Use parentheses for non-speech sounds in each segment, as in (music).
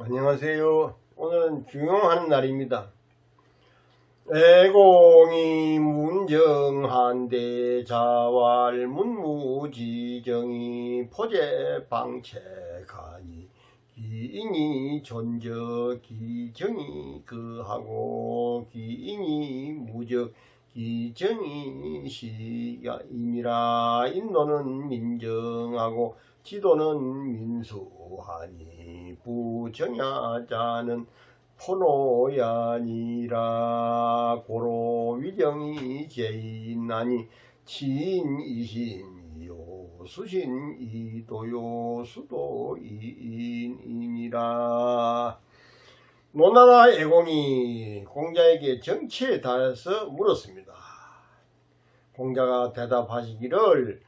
안녕하세요. 오늘은 중요한 날입니다. 애공이 문정한데 자왈 문무지정이 포제방채가니 기인이 존적 기정이 그하고 기인이 무적 기정이 시야이니라 인도는 민정하고 지도는 민수하니 부정야자는 포노야니라 고로 위정이 제인하니 지인이신이요 수신이도요 수도이인이라 노나라 애공이 공자에게 정치에 대해서 물었습니다. 공자가 대답하시기를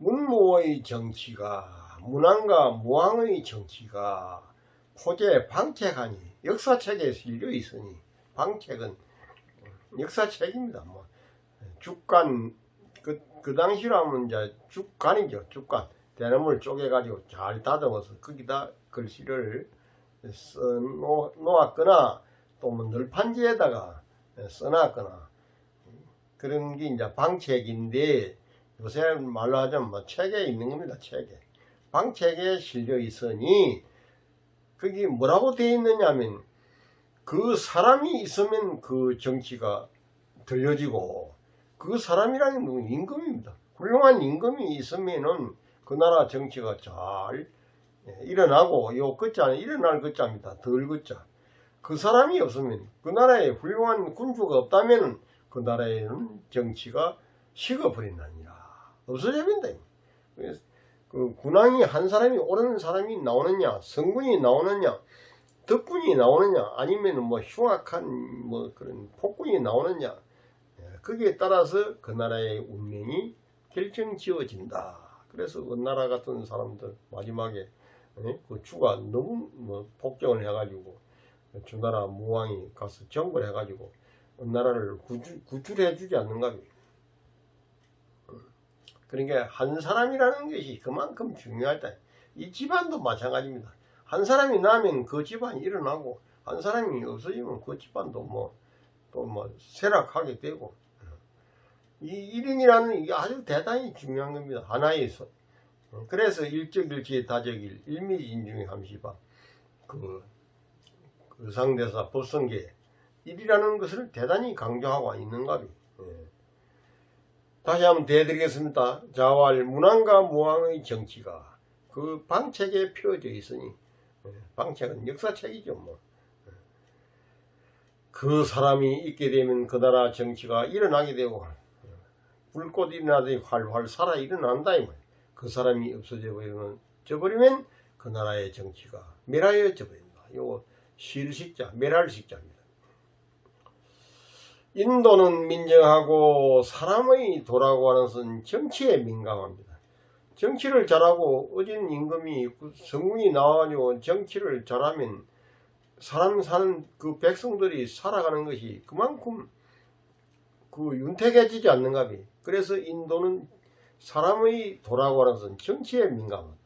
문무의 정치가 문왕과 무왕의 정치가 포제 방책하니 역사책에 실려 있으니 방책은 역사책입니다. 뭐 죽간 그, 그 당시라면 이제 죽간이죠. 죽간 대나무를 쪼개가지고 잘 다듬어서 거기다 글씨를 써 놓- 놓았거나 또뭐 널판지에다가 써놨거나 그런 게 이제 방책인데 요새 말로 하자면 뭐 책에 있는 겁니다. 책에 방책에 실려 있으니 그게 뭐라고 되어 있느냐면 그 사람이 있으면 그 정치가 들려지고 그 사람이라는 건 임금입니다. 훌륭한 임금이 있으면은 그 나라 정치가 잘 예, 일어나고 요 끝자는 일어날 끝자입니다. 덜 끝자. 그 사람이 없으면 그 나라에 훌륭한 군주가 없다면 그 나라에는 정치가 식어버린다니라. 없어져 버린다. 그래서 그 군왕이 한 사람이 옳은 사람이 나오느냐, 성군이 나오느냐, 덕군이 나오느냐, 아니면 뭐 흉악한 뭐 그런 폭군이 나오느냐, 예, 거기에 따라서 그 나라의 운명이 결정지어진다. 그래서 그 나라 같은 사람들 마지막에 예, 그 주가 너무 뭐 폭정을 해가지고 주나라 무왕이 가서 정벌 해가지고 그 나라를 구출, 구출해주지 않는가. 그러니까 한 사람이라는 것이 그만큼 중요하다. 이 집안도 마찬가지입니다. 한 사람이 나면 그 집안이 일어나고 한 사람이 없어지면 그 집안도 뭐 또뭐 쇠락하게 되고 이 일인이라는 게 아주 대단히 중요한 겁니다. 하나에서. 그래서 일적일지의 다적일 일미진중의 함시바 그, 그 상대사 법성계 일이라는 것을 대단히 강조하고 있는가 예. 다시 한번 대드리겠습니다. 자왈 문왕과 무왕의 정치가 그 방책에 펴져 있으니 예, 방책은 역사책이죠 뭐. 예. 그 사람이 있게 되면 그 나라 정치가 일어나게 되고 예, 불꽃 일어나듯이 활활 살아 일어난다. 그 사람이 없어져 버리면 져버리면 그 나라의 정치가 멸하여 져 버린다. 요거 실식자, 멸할 식자입니다. 인도는 민정하고 사람의 도라고 하는 것은 정치에 민감합니다. 정치를 잘하고 어진 임금이 그 성군이 나와가지고 정치를 잘하면 사람 사는 그 백성들이 살아가는 것이 그만큼 그 윤택해지지 않는가 비. 그래서 인도는 사람의 도라고 하는 것은 정치에 민감합니다.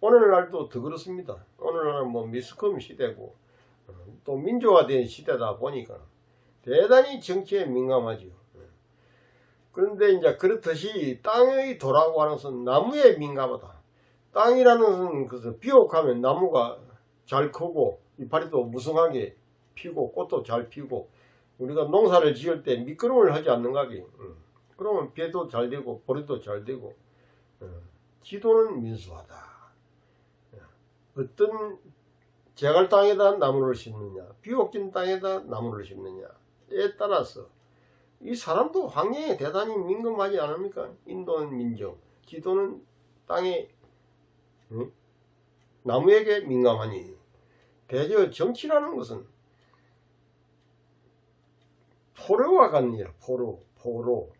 오늘날도 더 그렇습니다. 오늘날은 뭐 미스컴 시대고 어, 또 민주화된 시대다 보니까 대단히 정치에 민감하지요. 그런데 이제 그렇듯이 땅의 도라고 하는 것은 나무에 민감하다. 땅이라는 것은 비옥하면 나무가 잘 크고 이파리도 무성하게 피고 꽃도 잘 피고 우리가 농사를 지을 때 미끄럼을 하지 않는가 기 그러면 배도 잘 되고 보리도 잘 되고 어, 지도는 민수하다. 어떤 제갈 땅에다 나무를 심느냐, 비옥진 땅에다 나무를 심느냐 에 따라서 이 사람도 환경에 대단히 민감하지 않습니까? 인도는 민정, 지도는 땅에 응? 나무에게 민감하니 대저 정치라는 것은 포로와 일, 포로, 포로,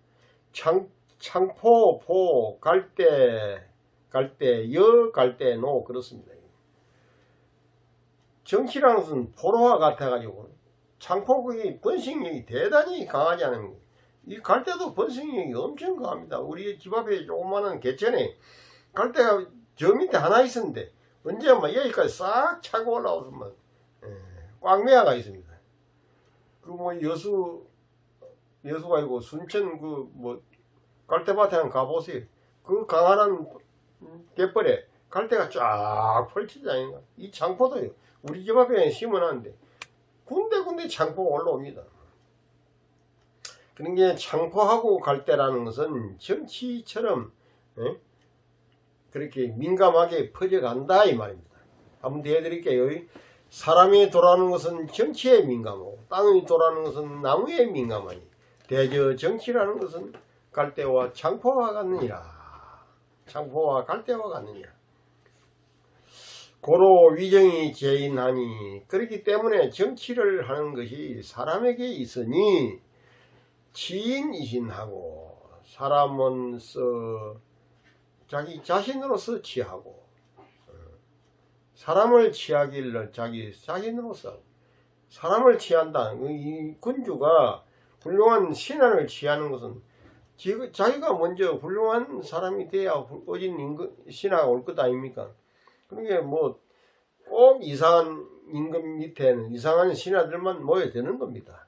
창, 창포, 포, 갈대, 갈대, 여, 갈대, 노 그렇습니다. 정치라는 것은 포로와 같아가지고 창포국이 번식력이 대단히 강하지 않은. 이 갈대도 번식력이 엄청 강합니다. 우리 집 앞에 조그마한 개천에 갈대가 저 밑에 하나 있었는데 언제 막 여기까지 싹 차고 올라오면 꽝매화가 있습니다. 그 뭐 여수 여수가 아니고 순천 그 뭐 갈대밭에 한번 가보세요. 그 강한한 갯벌에 갈대가 쫙 펼쳐져 있는 이 장포도요. 우리 집 앞에 심어놨는데 군데군데 장포가 올라옵니다. 그런 게 장포하고 갈대라는 것은 정치처럼 예? 그렇게 민감하게 퍼져간다 이 말입니다. 한번 더 해드릴게요. 사람이 돌아가는 것은 정치에 민감하고 땅이 돌아가는 것은 나무에 민감하니 대저 정치라는 것은 갈대와 장포와 같느니라. 장포와 갈대와 같느니라. 고로 위정이 제인하니 그렇기 때문에 정치를 하는 것이 사람에게 있으니 지인이신하고 사람은서 자기 자신으로서 취하고 어, 사람을 취하기를 자기 자신으로서 사람을 취한다. 이 군주가 훌륭한 신하를 취하는 것은 지- 자기가 먼저 훌륭한 사람이 돼야 어진 신하가 올 것 아닙니까? 그러게 뭐 꼭 이상한 임금 밑에는 이상한 신하들만 모여 드는 겁니다.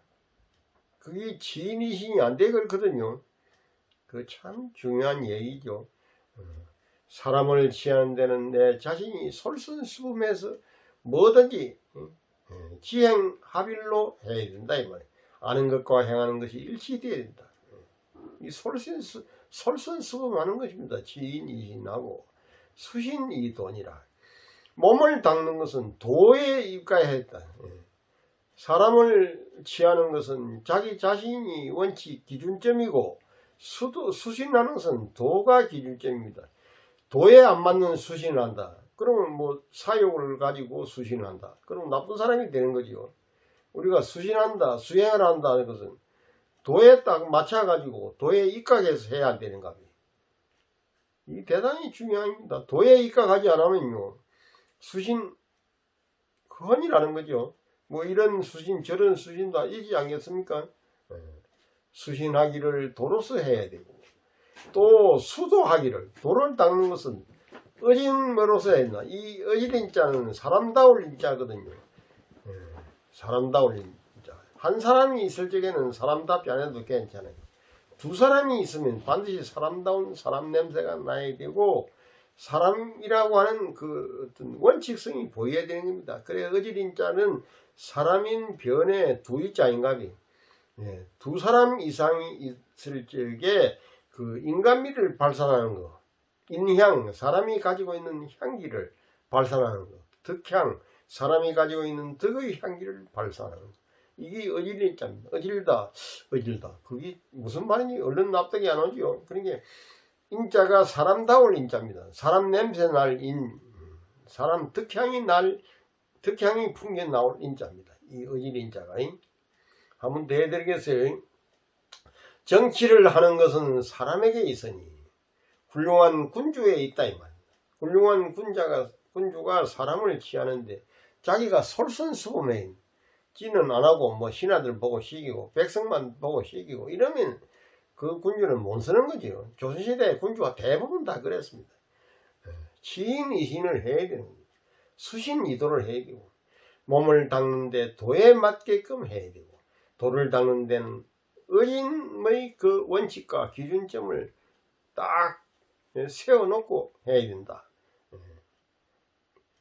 그게 지인이신이 안 되거든요. 그 참 중요한 얘기죠. 어, 사람을 취하는 데는 내 자신이 솔선수범해서 뭐든지 어, 어, 지행 합일로 해야 된다 이 말이에요. 아는 것과 행하는 것이 일치되어야 된다. 어, 이 솔선수 솔선수범하는 것입니다. 지인이신하고 수신이 돈이라. 몸을 닦는 것은 도에 입가했다. 예. 사람을 취하는 것은 자기 자신이 원칙 기준점이고 수도 수신하는 것은 도가 기준점입니다. 도에 안 맞는 수신을 한다. 그러면 뭐 사욕을 가지고 수신을 한다. 그럼 나쁜 사람이 되는 거지요. 우리가 수신한다, 수행을 한다 하는 것은 도에 딱 맞춰가지고 도에 입각해서 해야 되는 겁니다. 이 대단히 중요합니다. 도에 입각하지 않으면요. 수신 헌이라는 거죠. 뭐 이런 수신 저런 수신 다 있지 않겠습니까? 예. 수신하기를 도로서 해야 되고 또 수도하기를 도를 닦는 것은 어진머로서 했나 이 어진인 자는 사람다울 자거든요. 예. 사람다울 자. 한 사람이 있을 적에는 사람답지 않아도 괜찮아요. 두 사람이 있으면 반드시 사람다운 사람 냄새가 나야 되고 사람이라고 하는 그 어떤 원칙성이 보여야 되는 겁니다. 그래 어질인 자는 사람인 변에 두 이자인가비 예, 두 사람 이상이 있을 적에 그 인간미를 발산하는 거 인향 사람이 가지고 있는 향기를 발산하는 거 덕향 사람이 가지고 있는 덕의 향기를 발산하는 거 이게 어질인 자입니다. 어질다 어질다 그게 무슨 말인지 얼른 납득이 안 오죠. 그러니까 인자가 사람다울 인자입니다. 사람 냄새 날 인, 사람 덕향이 날, 덕향이 풍겨 나올 인자입니다. 이 어질 인자가. 한번 더 해드리겠어요. 정치를 하는 것은 사람에게 있으니 훌륭한 군주에 있다 이 말입니다. 훌륭한 군자가 군주가 사람을 취하는데 자기가 솔선수범해 지는 안 하고 뭐 신하들 보고 시기고 백성만 보고 시기고 이러면 그 군주는 못 쓰는 거죠. 조선시대 군주가 대부분 다 그랬습니다. 치인이신을 해야 되는 겁니다. 수신이도를 해야 되고 몸을 닦는데 도에 맞게끔 해야 되고 도를 닦는 데는 어린의 그 원칙과 기준점을 딱 세워놓고 해야 된다.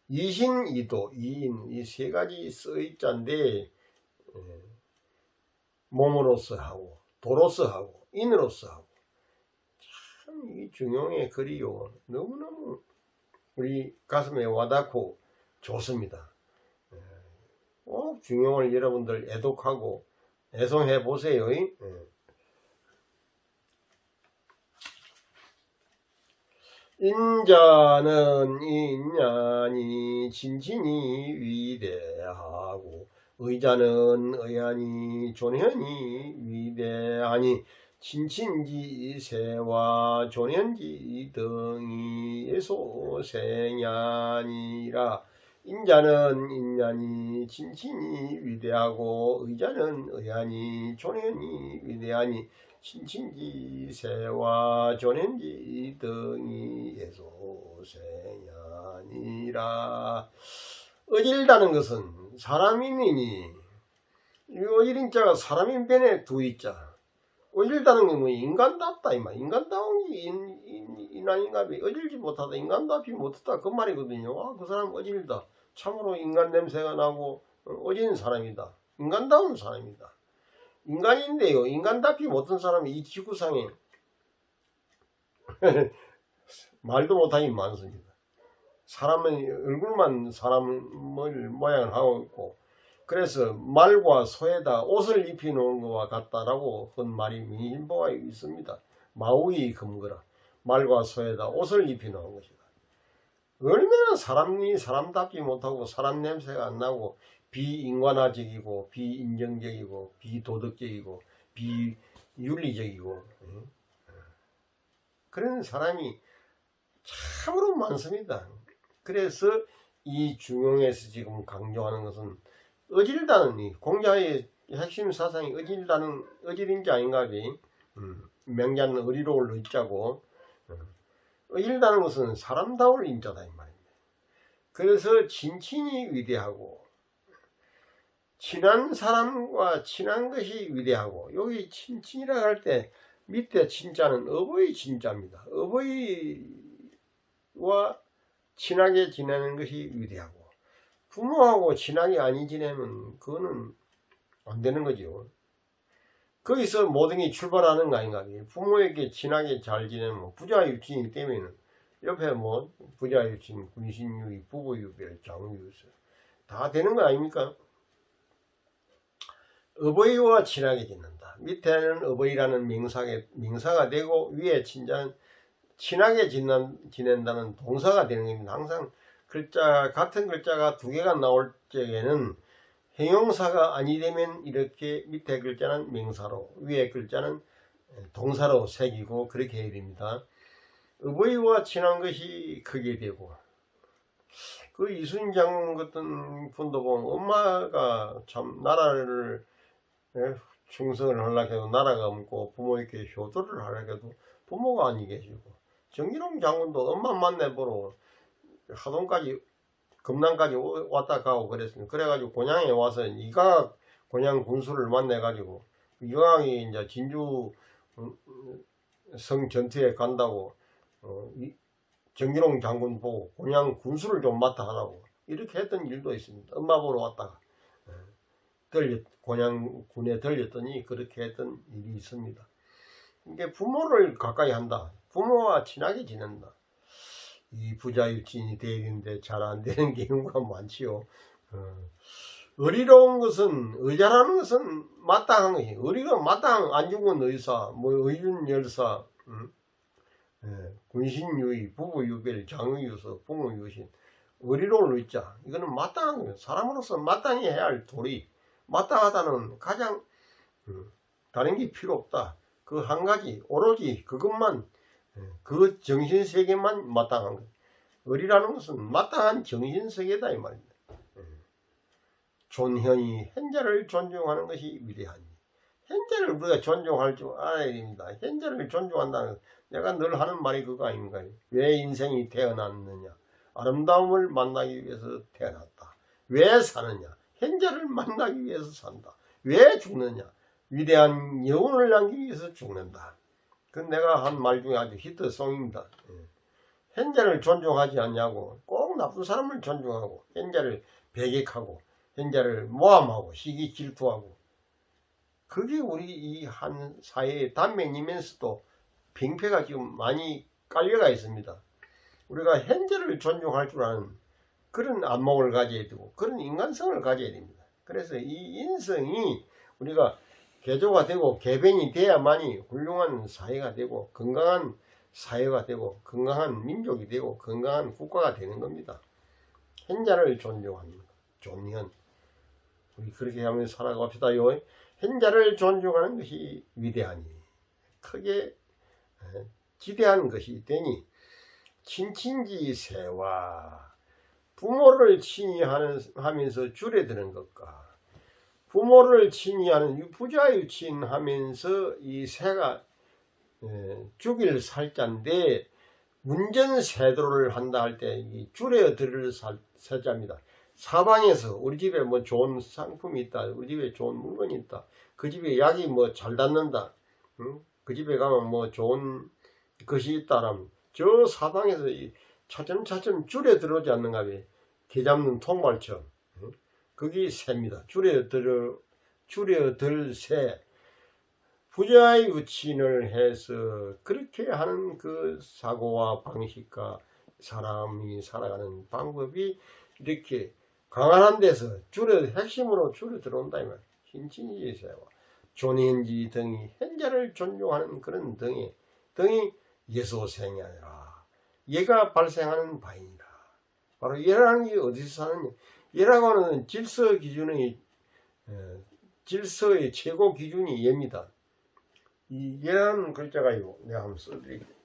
이신이도, 이인, 이 세 가지 써있자인데 몸으로서 하고 도로서 하고 인으로서 하고 참 이 중용의 글이요 너무너무 우리 가슴에 와닿고 좋습니다. 꼭 중용을 여러분들 애독하고 애송해 보세요. 예. 인자는 인연이 진진이 위대하고 의자는 의안이 존현이 위대하니 진친지세와 존현지 등이 예소생야니라. 인자는 인연이 진친이 위대하고 의자는 의안이 존현이 위대하니 신친지세와 존현지 등이 예소생야니라. 어질다는 것은 사람인이니 이 어질인 자가 사람인 변에 두 있자 어질다는 건뭐 인간답다 이말 인간다운 게 인, 인, 인간인갑이 어질지 못하다. 인간답이 못하다. 그 말이거든요. 아, 그 사람 어질다. 참으로 인간 냄새가 나고 어, 어진 사람이다. 인간다운 사람이다. 인간인데요. 인간답이 못한 사람이 이 지구상에 (laughs) 말도 못하기 많습니다. 사람은 얼굴만 사람을 모양을 하고 있고 그래서 말과 소에다 옷을 입히놓은 것과 같다라고 한 말이 민일보가 있습니다. 마우이 금거라 말과 소에다 옷을 입히놓은 것이다. 얼마나 사람이 사람답지 못하고 사람 냄새가 안 나고 비인간화적이고 비인정적이고 비도덕적이고 비윤리적이고 응? 그런 사람이 참으로 많습니다. 그래서 이 중용에서 지금 강조하는 것은 어질다는 이 공자의 핵심 사상이 어질다는 어질인지 아닌가 비 음, 명자는 어리로울 의자고 음, 어질다는 것은 사람다울 인자다 이 말입니다. 그래서 친친이 위대하고 친한 사람과 친한 것이 위대하고 여기 친친이라 할때 밑에 친자는 어버이 친자입니다. 어버이와 친하게 지내는 것이 위대하고 부모하고 친하게 안 지내면 그거는 안 되는 거죠. 거기서 모든 게 출발하는 거 아닌가. 부모에게 친하게 잘 지내면 뭐 부자 유친이기 때문에 옆에 뭐 부자 유친, 군신유의, 부부유별, 장유유서 다 되는 거 아닙니까? 어버이와 친하게 지낸다. 밑에는 어버이라는 명사가, 명사가 되고 위에 친자는 친하게 지낸, 지낸다는 동사가 되는 겁니다. 항상 글자 같은 글자가 두 개가 나올 적에는 형용사가 아니 되면 이렇게 밑에 글자는 명사로 위에 글자는 동사로 새기고 그렇게 해야 됩니다. 어버이와 친한 것이 크게 되고 그 이순 장군 같은 분도 보면 엄마가 참 나라를 예, 충성을 하려고 해도 나라가 없고 부모에게 효도를 하려고 해도 부모가 아니 계시고 정기롱 장군도 엄마 만나보러 하동까지 금남까지 왔다 가고 그랬습니다. 그래가지고 곤양에 와서 이각 곤양 군수를 만나가지고 이각이 이제 진주 음, 성 전투에 간다고 어, 이, 정기롱 장군 보고 곤양 군수를 좀 맡아 하라고 이렇게 했던 일도 있습니다. 엄마 보러 왔다가 예, 들렸 곤양 군에 들렸더니 그렇게 했던 일이 있습니다. 이게 부모를 가까이 한다. 부모와 친하게 지낸다. 이 부자유친이 되는데 잘 안 되는 (laughs) 경우가 많지요. 어. 의리로운 것은 의자라는 것은 마땅한 것이 의리가 마땅 안 죽은 의사 뭐 의준 열사 음? 예, 군신유의 부부유별 장유유서 부모유신 의리로운 의자 이거는 마땅한 거예요. 사람으로서 마땅히 해야 할 도리 마땅하다는 가장 음, 다른 게 필요 없다. 그 한 가지 오로지 그것만 그 정신 세계만 마땅한 거예요. 의리라는 것은 마땅한 정신 세계다 이 말입니다. 예. 존현이 현재를 존중하는 것이 위대하니 현재를 우리가 존중할 줄 알아야 됩니다. 현재를 존중한다는 것. 내가 늘 하는 말이 그거 아닌가요? 왜 인생이 태어났느냐? 아름다움을 만나기 위해서 태어났다. 왜 사느냐? 현재를 만나기 위해서 산다. 왜 죽느냐? 위대한 영혼을 남기기 위해서 죽는다. 그 내가 한 말 중에 아주 히트송입니다. 예. 현재를 존중하지 않냐고 꼭 나쁜 사람을 존중하고 현재를 배격하고 현재를 모함하고 시기 질투하고 그게 우리 이 한 사회의 단면이면서도 빙패가 지금 많이 깔려가 있습니다. 우리가 현재를 존중할 줄 아는 그런 안목을 가져야 되고 그런 인간성을 가져야 됩니다. 그래서 이 인성이 우리가 개조가 되고 개변이 돼야만이 훌륭한 사회가 되고 건강한 사회가 되고 건강한 민족이 되고 건강한 국가가 되는 겁니다. 현자를 존중합니다. 존현. 우리 그렇게 하면서 살아갑시다요. 현자를 존중하는 것이 위대하니 크게 지대한 것이 되니 친친지세와 부모를 친히 하면서 줄여드는 것과 부모를 친히하는 부자 유친하면서 이 새가 죽일 살자인데 문전세도를 한다 할때 줄여 들을 세자입니다. 사방에서 우리 집에 뭐 좋은 상품이 있다. 우리 집에 좋은 물건이 있다. 그 집에 약이 뭐 잘 닿는다. 응? 그 집에 가면 뭐 좋은 것이 있다라면 저 사방에서 이 차츰차츰 줄에 들어오지 않는가 봐. 개 잡는 통발처럼. 응? 그게 새입니다. 줄에 들어 줄에 들새 부자의 의친을 해서 그렇게 하는 그 사고와 방식과 사람이 살아가는 방법이 이렇게 강한 데서 줄에 핵심으로 줄에 들어온다 이 말. 신친지 세와 존인지 등이 현자를 존중하는 그런 등이 등이 예소생이 아니라 얘가 발생하는 바이니라. 바로 얘라는 게 어디서 사느냐? 얘라고 하는 질서 기준의 어, 질서의 최고 기준이 얘입니다. 이 얘라는 글자가 이거 내가 한번 써드릴게요.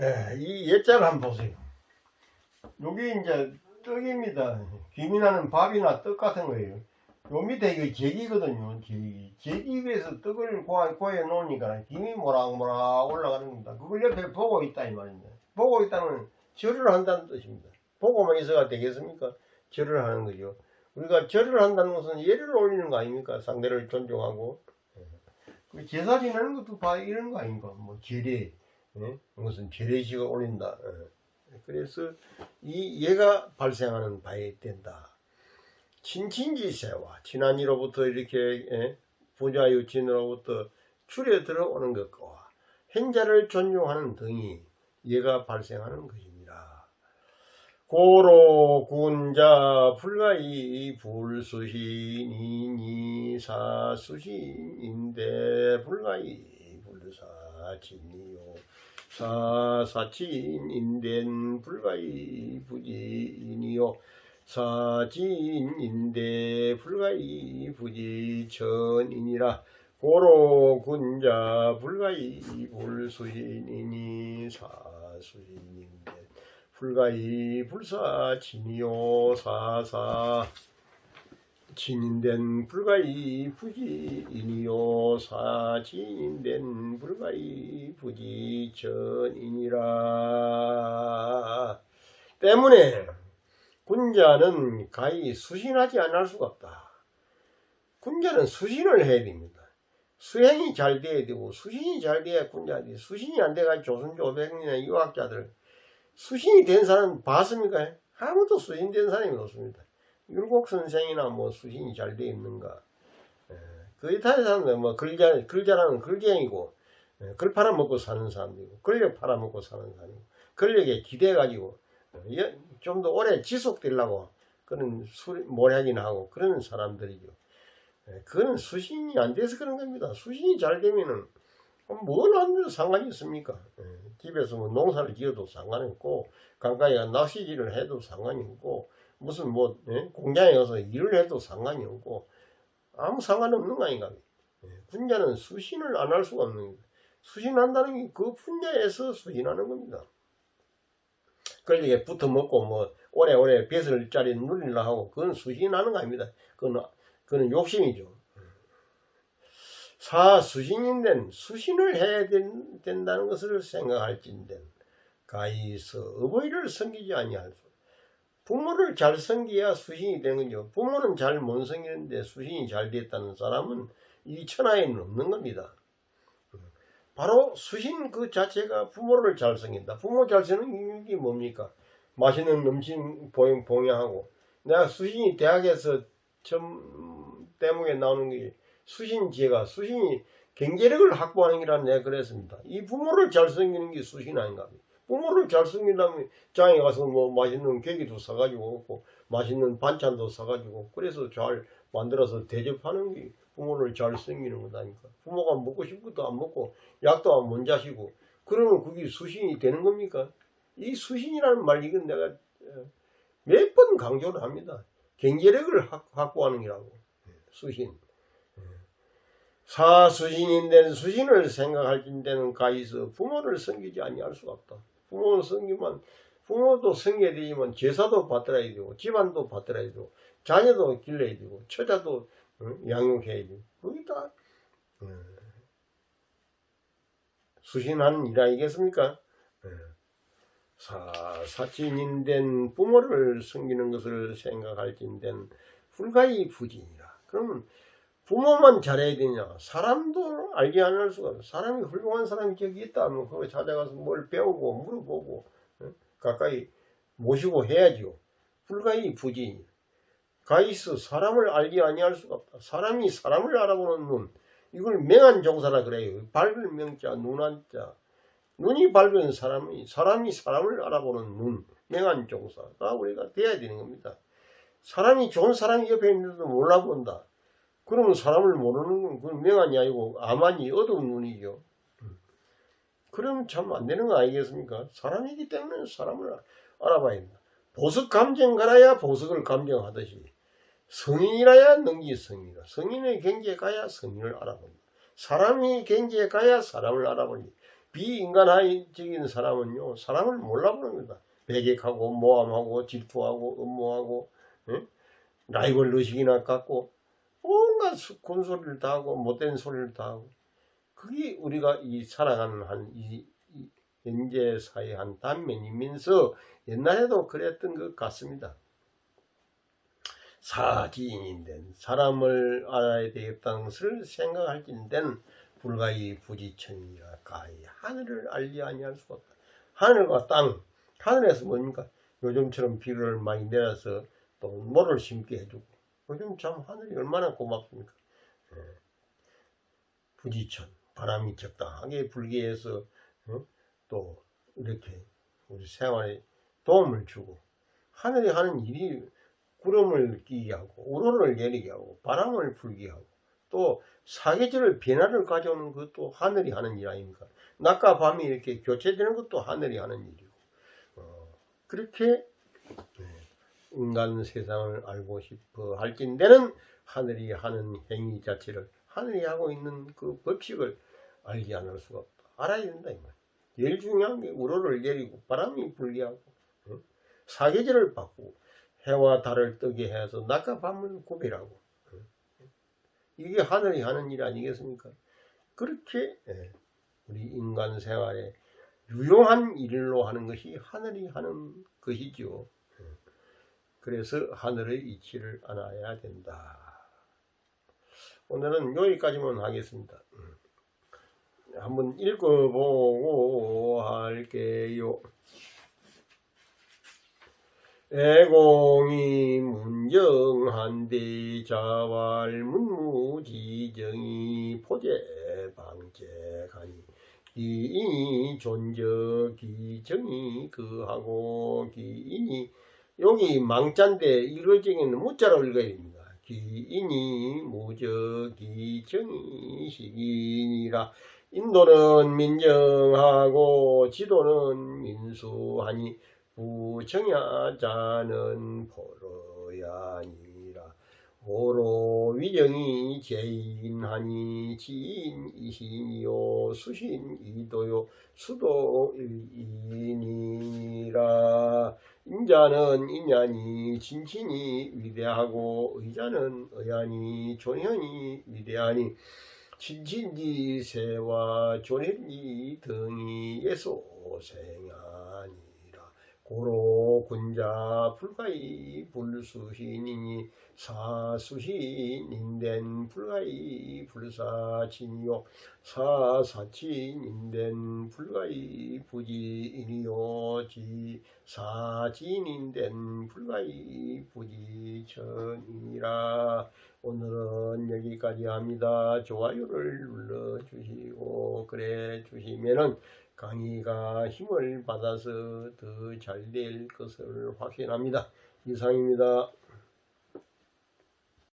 예, 이 예자를 한번 보세요. 여기 이제 떡입니다. 김이나는 밥이나 떡 같은 거예요. 요 밑에 이거 제기거든요. 제기. 제기 위에서 떡을 고여 놓으니까 김이 모락모락 올라가는 겁니다. 그걸 옆에 보고 있다 이 말입니다. 보고 있다는 절을 한다는 뜻입니다. 보고만 있어가 되겠습니까? 절을 하는 거죠. 우리가 절을 한다는 것은 예를 올리는 거 아닙니까? 상대를 존중하고. 그 제사 지내는 것도 봐 이런 거 아닙니까? 뭐 제례. 예? 무슨 재래식을 올린다. 예. 그래서 이 얘가 발생하는 바에 된다. 친친지세와 친한이로부터 이렇게 예? 부자의 진으로부터 출에 들어오는 것과 hen자를 존중하는 등이 얘가 발생하는 것입니다. 고로 군자 불가이 불수신이니 사수신인데 불가이 불사진이요 사사친인된 불가이 부지이니요. 사진인데 불가이 부지천이니라. 고로 군자 불가이 불수인이니 사수인인데 불가이 불사친이요. 사사 진인된 불가이 부지이니요 사진인된 불가이 부지전이니라 때문에 군자는 가히 수신하지 않을 수가 없다. 군자는 수신을 해야 됩니다. 수행이 잘 돼야 되고 수신이 잘 돼야 군자지 수신이 안 돼가 조선조백이나 유학자들 수신이 된 사람 봤습니까? 아무도 수신된 사람이 없습니다. 율곡 선생이나 뭐 수신이 잘 돼 있는가. 예, 그 이탈의 사람들 뭐 글자 글자라는 글쟁이고 예, 글 팔아먹고 사는 사람들이고 권력 팔아먹고 사는 사람이고 권력에 기대 가지고 좀 더 오래 지속되려고 그런 술 모략이나 하고 그런 사람들이죠. 예, 그거는 수신이 안 돼서 그런 겁니다. 수신이 잘 되면은 뭘 하는데도 상관이 있습니까? 예, 집에서 뭐 농사를 지어도 상관이 없고 강가에 가 낚시질을 해도 상관이 없고 무슨 뭐 예? 공장에 가서 일을 해도 상관이 없고 아무 상관없는 거 아닌가? 예, 분야는 수신을 안 할 수가 없는 거예요. 수신한다는 게 그 분야에서 수신하는 겁니다. 그러니까 붙어 먹고 뭐 오래오래 뱃을 짜리 누리려 하고 그건 수신하는 거 아닙니다. 그건, 그건 욕심이죠. 사 수신인된 수신을 해야 된, 된다는 것을 생각할진된 가이서 어버이를 섬기지 아니할 수 부모를 잘 섬겨야 수신이 되는 거죠. 부모는 잘 못 섬기는데 수신이 잘 됐다는 사람은 이 천하에는 없는 겁니다. 바로 수신 그 자체가 부모를 잘 섬긴다. 부모 잘 섬기는 게 뭡니까? 맛있는 음식 봉- 봉양하고 내가 수신이 대학에서 점 대목에 나오는 게 수신제가 수신이 경제력을 확보하는 게라 내가 그랬습니다. 이 부모를 잘 섬기는 게 수신 아닌가? 부모를 잘 섬기려면 장에 가서 뭐 맛있는 계기도 사가지고 오고 맛있는 반찬도 사가지고 그래서 잘 만들어서 대접하는 게 부모를 잘 섬기는 거다니까. 부모가 먹고 싶은 것도 안 먹고 약도 안못 자시고 그러면 그게 수신이 되는 겁니까? 이 수신이라는 말 이건 내가 어, 몇번 강조를 합니다. 경제력을 확- 확보하는 게라고. 수신. 사수신인데 수신을 생각할 때는 가이서 부모를 섬기지 아니할 수가 없다. 부모를 섬기면 부모도 섬겨야 되지만 제사도 받들어야 되고 집안도 받들어야 되고 자녀도 길러야 되고 처자도 어, 양육해야 되고 그게 다 어, 수신하는 일 아니겠습니까? 어. 사, 사친인된 부모를 섬기는 것을 생각할진된 불가히 부진이라. 그러면 부모만 잘해야 되냐? 사람도 안할 수가 없어. 사람이 훌륭한 사람이 저기 있다 하면 거기 찾아가서 뭘 배우고 물어보고 어? 가까이 모시고 해야죠. 불가히 부진이. 가이스 사람을 알게 아니할 수가 없다. 사람이 사람을 알아보는 눈. 이걸 명한 종사라 그래요. 밝을 명자, 눈한자. 눈이 밝은 사람이 사람이 사람을 알아보는 눈, 명한 종사가 우리가 돼야 되는 겁니다. 사람이 좋은 사람이 옆에 있는데도 몰라본다. 그러면 사람을 모르는 건 그건 명한이 아니고 아만이 어두운 눈이죠. 그러면 참 안 되는 거 아니겠습니까? 사람이기 때문에 사람을 알아봐야 된다. 보석 감정가라야 보석을 감정하듯이 성인이라야 능지 성인이라 성인의 경지에 가야 성인을 알아본다. 사람이 경지에 가야 사람을 알아보니 비인간적인 사람은요 사람을 몰라보는 겁니다. 배격하고 모함하고 질투하고 음모하고 예? 라이벌 의식이나 갖고 온갖 수- 군소리를 다 하고 못된 소리를 다 하고 그게 우리가 이 살아가는 한이 이 현재 사회 한 단면이면서 옛날에도 그랬던 것 같습니다. 사지인된 사람을 알아야 되겠다는 것을 생각할 때는 불가히 부지천이라 가히 하늘을 알지 아니할 수가 없다. 하늘과 땅 하늘에서 뭡니까? 요즘처럼 비를 많이 내려서 또 모를 심게 해주고 요즘 참 하늘이 얼마나 고맙습니까? 예. 부지천 바람이 적당하게 불게 해서 어? 또 이렇게 우리 생활에 도움을 주고 하늘이 하는 일이 구름을 끼게 하고 우로를 내리게 하고 바람을 불게 하고 또 사계절을 변화를 가져오는 것도 하늘이 하는 일 아닙니까? 낮과 밤이 이렇게 교체되는 것도 하늘이 하는 일이고 어, 그렇게 네, 인간 세상을 알고 싶어 할 텐데는 하늘이 하는 행위 자체를 하늘이 하고 있는 그 법칙을 알지 않을 수가 없다. 알아야 된다 이 말. 제일 중요한 게 우로를 내리고 바람이 불게 하고 어? 사계절을 바꾸고 해와 달을 뜨게 해서 낮과 밤을 구별하고 어? 이게 하늘이 하는 일 아니겠습니까? 그렇게 예, 우리 인간 생활에 유용한 일로 하는 것이 하늘이 하는 것이죠. 예. 그래서 하늘의 이치를 알아야 된다. 오늘은 여기까지만 하겠습니다. 음. 한번 읽어보고 할게요. 애공이 문정한데 자왈 문무지정이 포제방제가니 기인이 존적이 정이 그하고 기인이 여기 망자인데 이거적인 무자로 읽어야 됩니다. 기인이 무적이 정이 시기니라 인도는 민정하고 지도는 민수하니 부정야자는 포로야니라 호로 위정이 제인하니 지인이시니요 수신이도요 수도이니라 인자는 인야니 진친이 위대하고 의자는 의안이 존현이 위대하니 진친지 세와 존현지 등이 예소생하니라 고로 군자 불가이 불수신이니 사수신인된 불가이 불사친이요. 사사친인된 불가이 부지인이요. 지 사진인된 불가이 부지천이라. 오늘은 여기까지 합니다. 좋아요를 눌러주시고 그래 주시면은 강의가 힘을 받아서 더 잘 될 것을 확신합니다. 이상입니다.